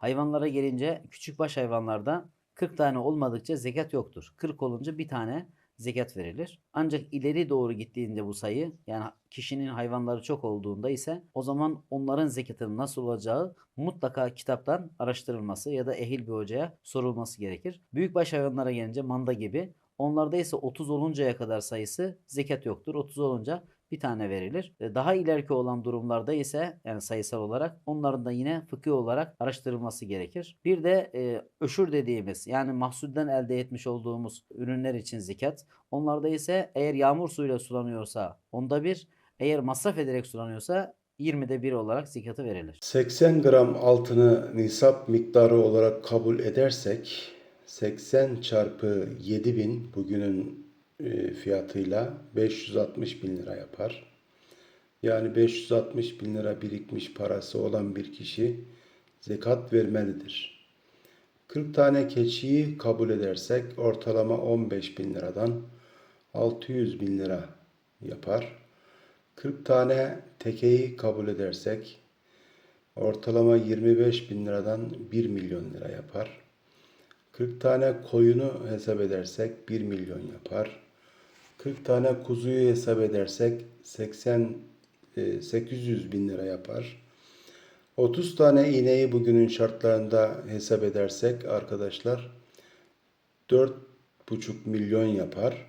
Hayvanlara gelince küçükbaş hayvanlarda 40 tane olmadıkça zekat yoktur. 40 olunca bir tane zekat verilir. Ancak ileri doğru gittiğinde bu sayı yani kişinin hayvanları çok olduğunda ise o zaman onların zekatının nasıl olacağı mutlaka kitaptan araştırılması ya da ehil bir hocaya sorulması gerekir. Büyükbaş hayvanlara gelince manda gibi onlarda ise 30 oluncaya kadar sayısı zekat yoktur. 30 olunca bir tane verilir. E, Daha ileriki olan durumlarda ise yani sayısal olarak onların da yine fıkıh olarak araştırılması gerekir. Bir de e, öşür dediğimiz yani mahsulden elde etmiş olduğumuz ürünler için zekat. Onlarda ise eğer yağmur suyuyla sulanıyorsa onda bir, eğer masraf ederek sulanıyorsa 20'de bir olarak zekatı verilir. 80 gram altını nisap miktarı olarak kabul edersek 80 çarpı 7000 bugünün fiyatıyla 560 bin lira yapar. Yani 560 bin lira birikmiş parası olan bir kişi zekat vermelidir. 40 tane keçiyi kabul edersek ortalama 15 bin liradan 600 bin lira yapar. 40 tane tekeyi kabul edersek ortalama 25 bin liradan 1 milyon lira yapar. 40 tane koyunu hesap edersek 1 milyon yapar. 40 tane kuzuyu hesap edersek 80 e, 800 bin lira yapar. 30 tane ineği bugünün şartlarında hesap edersek arkadaşlar 4,5 milyon yapar.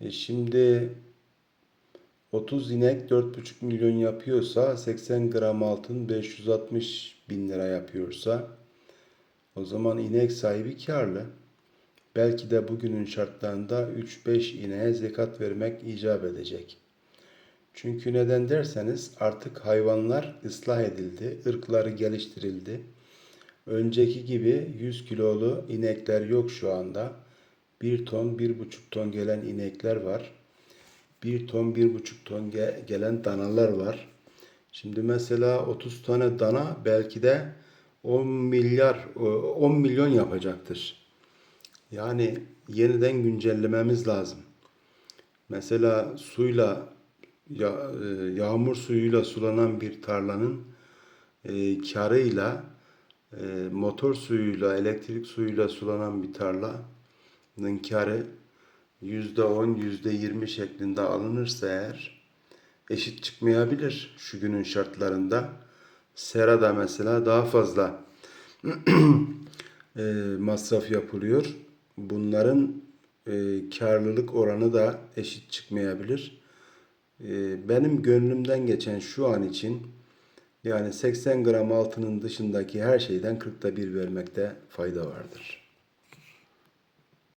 E şimdi 30 inek 4,5 milyon yapıyorsa 80 gram altın 560 bin lira yapıyorsa o zaman inek sahibi karlı. Belki de bugünün şartlarında 3-5 ineğe zekat vermek icap edecek. Çünkü neden derseniz artık hayvanlar ıslah edildi, ırkları geliştirildi. Önceki gibi 100 kilolu inekler yok şu anda. 1 ton, 1,5 ton gelen inekler var. 1 ton, 1,5 ton ge- gelen danalar var. Şimdi mesela 30 tane dana belki de 10 milyar, 10 milyon yapacaktır. Yani yeniden güncellememiz lazım. Mesela suyla ya, e, yağmur suyuyla sulanan bir tarlanın e, karıyla e, motor suyuyla, elektrik suyuyla sulanan bir tarlanın karı %10, %20 şeklinde alınırsa eğer eşit çıkmayabilir şu günün şartlarında. Serada mesela daha fazla e, masraf yapılıyor. Bunların e, karlılık oranı da eşit çıkmayabilir. E, benim gönlümden geçen şu an için yani 80 gram altının dışındaki her şeyden 40'ta bir vermekte fayda vardır.